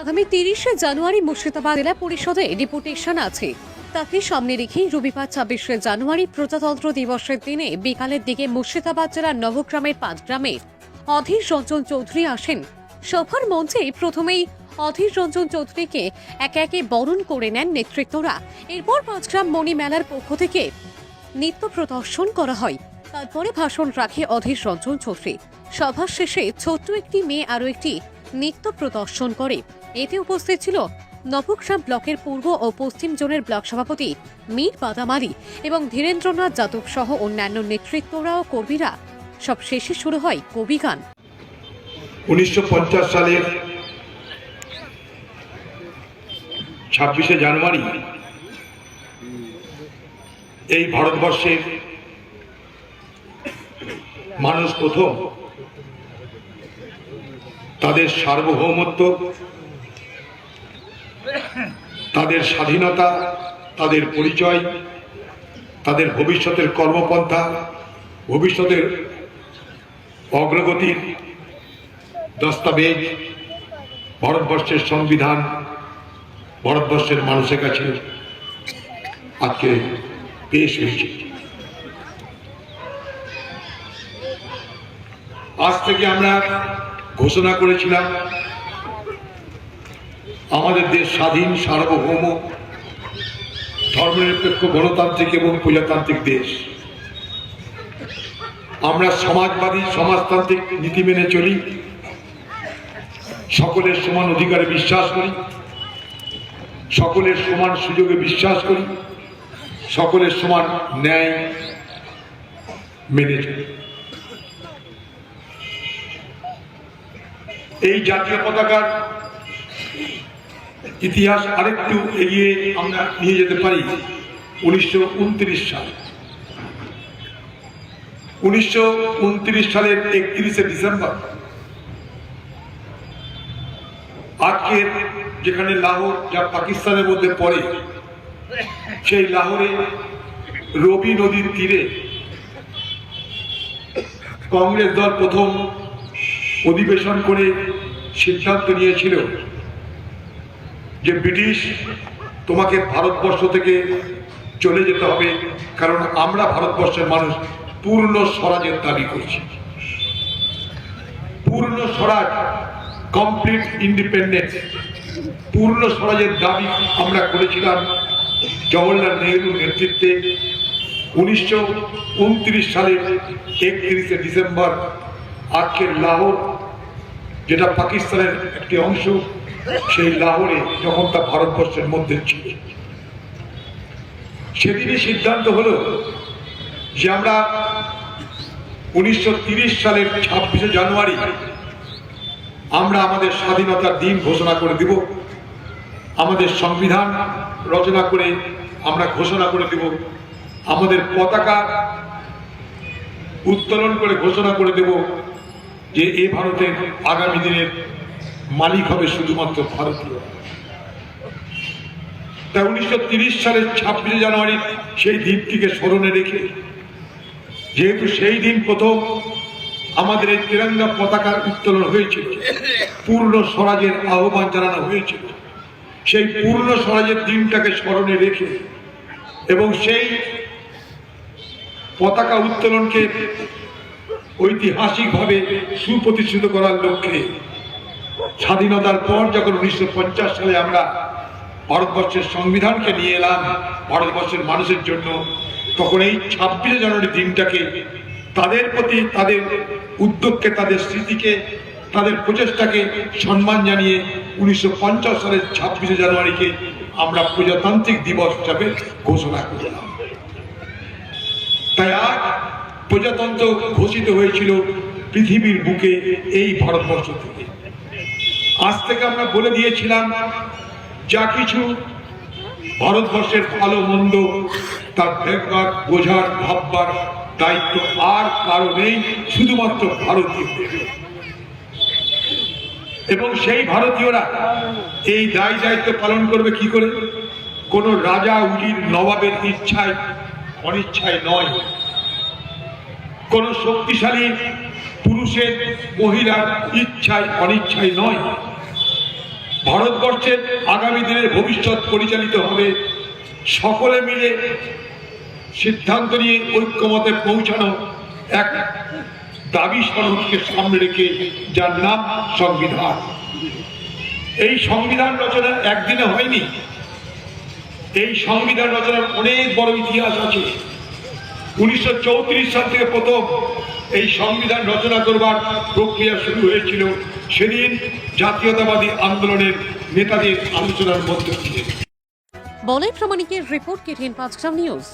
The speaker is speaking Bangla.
আগামী তিরিশে জানুয়ারি মুর্শিদাবাদ জেলা পরিষদে ডেপুটেশন আছে। তাকে সামনে রেখেই রবিবার ছাব্বিশে জানুয়ারি প্রজাতন্ত্র দিবসের দিনে বিকালের দিকে মুর্শিদাবাদ জেলার নবগ্রামের পাঁচ গ্রামের অধীর রঞ্জন চৌধুরী আসেন। সভার মঞ্চে প্রথমেই অধীর রঞ্জন চৌধুরীকে একে একে বরণ করে নেন নেতৃত্বরা। এরপর পাঁচগ্রাম মণি মেলার পক্ষ থেকে নৃত্য প্রদর্শন করা হয়। তারপরে ভাষণ রাখে অধীর রঞ্জন চৌধুরী। সভার শেষে ছোট্ট একটি মেয়ে আরও একটি নৃত্য প্রদর্শন করে। এতে উপস্থিত ছিল নবগ্রাম ব্লকের পূর্ব ও পশ্চিম জোনের ব্লক সভাপতি মীর বাদামারি এবং ধীরেন্দ্রনাথ যাদব সহ অন্যান্য নেতৃত্বরা ও কর্মীরা। সব শেষে শুরু হয় কবি গান। উনিশশো সালের ছাব্বিশে জানুয়ারি এই ভারতবর্ষের মানুষ প্রথম তাদের সার্বভৌমত্ব তাদের স্বাধীনতা, তাদের পরিচয়, তাদের ভবিষ্যতের কর্মপন্থা, ভবিষ্যতের অগ্রগতির দস্তাবেজ ভারতবর্ষের সংবিধান ভারতবর্ষের মানুষের কাছে আজকে পেশ হয়েছে। আজ থেকে আমরা ঘোষণা করেছিলাম আমাদের দেশ স্বাধীন, সার্বভৌম, ধর্মনিরপেক্ষ গণতান্ত্রিক এবং প্রজাতান্ত্রিক দেশ। আমরা সমাজবাদী, সমাজতান্ত্রিক নীতি মেনে চলি। সকলের সমান অধিকারে বিশ্বাস করি। সকলের সমান সুযোগে বিশ্বাস করি। সকলের সমান ন্যায় মেনে চলি। এই জাতীয় পতাকার ইতিহাস আরেকটু এগিয়ে আমরা নিয়ে যেতে পারি। উনিশশো সাল। উনিশশো সালের একত্রিশে ডিসেম্বর। আজকের যেখানে লাহোর যা পাকিস্তানের মধ্যে পড়ে, সেই লাহোরে রবি নদীর তীরে কংগ্রেস দল প্রথম অধিবেশন করে সিদ্ধান্ত নিয়েছিল। যে ব্রিটিশ তোমাকে ভারতবর্ষ থেকে চলে যেতে হবে, কারণ আমরা ভারতবর্ষের মানুষ পূর্ণ স্বরাজের দাবি করছি। পূর্ণ স্বরাজ কমপ্লিট ইন্ডিপেন্ডেন্স পূর্ণ স্বরাজের দাবি আমরা করেছিলাম জওয়াহরলাল নেহরুর নেতৃত্বে উনিশশো উনত্রিশ সালের একত্রিশে ডিসেম্বর, আজকের লাহোর, যেটা পাকিস্তানের একটি অংশ। সেই লাহোরে যখন তা ভারতবর্ষের মধ্যে ছিল, সেদিনই সিদ্ধান্ত হলো যে আমরা উনিশশো সালের ছাব্বিশে জানুয়ারি আমরা আমাদের স্বাধীনতার দিন ঘোষণা করে দিব, আমাদের সংবিধান রচনা করে আমরা ঘোষণা করে দেব, আমাদের পতাকা উত্তোলন করে ঘোষণা করে দেব যে এ ভারতের আগামী দিনের মালিক হবে শুধুমাত্র ভারতীয়। তাই উনিশশো সালের ছাব্বিশে জানুয়ারি সেই দিনটিকে স্মরণে রেখে, যেহেতু সেই দিন প্রথম আমাদের এই তিরঙ্গা পতাকার উত্তোলন হয়েছিল, পূর্ণ স্বরাজের আহ্বান জানানো হয়েছিল, সেই পূর্ণ স্বরাজের দিনটাকে স্মরণে রেখে এবং সেই পতাকা উত্তোলনকে ঐতিহাসিকভাবে সুপ্রতিষ্ঠিত করার লক্ষ্যে স্বাধীনতার পর যখন উনিশশো পঞ্চাশ সালে আমরা ভারতবর্ষের সংবিধানকে নিয়ে এলাম, ভারতবর্ষের মানুষের জন্য, তখন এই ছাব্বিশে জানুয়ারি দিনটাকে তাদের প্রতি তাদের উদ্যোগকে, তাদের স্মৃতিকে, তাদের প্রচেষ্টাকে সম্মান জানিয়ে উনিশশো পঞ্চাশ সালের ছাব্বিশে জানুয়ারিকে আমরা প্রজাতান্ত্রিক দিবস হিসাবে ঘোষণা করলাম। তাই আজ প্রজাতন্ত্র ঘোষিত হয়েছিল পৃথিবীর বুকে এই ভারতবর্ষ থেকে। আজ থেকে আমরা বলে দিয়েছিলাম, যা কিছু ভারতবর্ষের ভালো মন্দ, তার দেখবার বোঝার, ভাববার দায়িত্ব আর কারও নেই শুধুমাত্র ভারতীয় এবং সেই ভারতীয়রা এই দায় দায়িত্ব পালন করবে কি করে? কোন রাজা উজির নবাবের ইচ্ছায়, অনিচ্ছায় নয়। কোন শক্তিশালী পুরুষের, মহিলার ইচ্ছায়, অনিচ্ছায় নয়। ভারতবর্ষের আগামী দিনের ভবিষ্যৎ পরিচালিত হবে। সকলে মিলে সিদ্ধান্ত নিয়ে ঐক্যমতে পৌঁছানো এক দাবি স্বরূপকে সামনে রেখে যার নাম সংবিধান। এই সংবিধান রচনা একদিনে হয়নি। এই সংবিধান রচনার অনেক বড় ইতিহাস আছে। উনিশশো চৌত্রিশ সাল থেকে প্রথম এই সংবিধান রচনা করবার প্রক্রিয়া শুরু হয়েছিল সেদিন জাতীয়তাবাদী আন্দোলনের নেতাদের আলোচনার মধ্য দিয়ে। বলে প্রমাণিকের রিপোর্ট কেটিএন পাঁচগ্রাম নিউজ।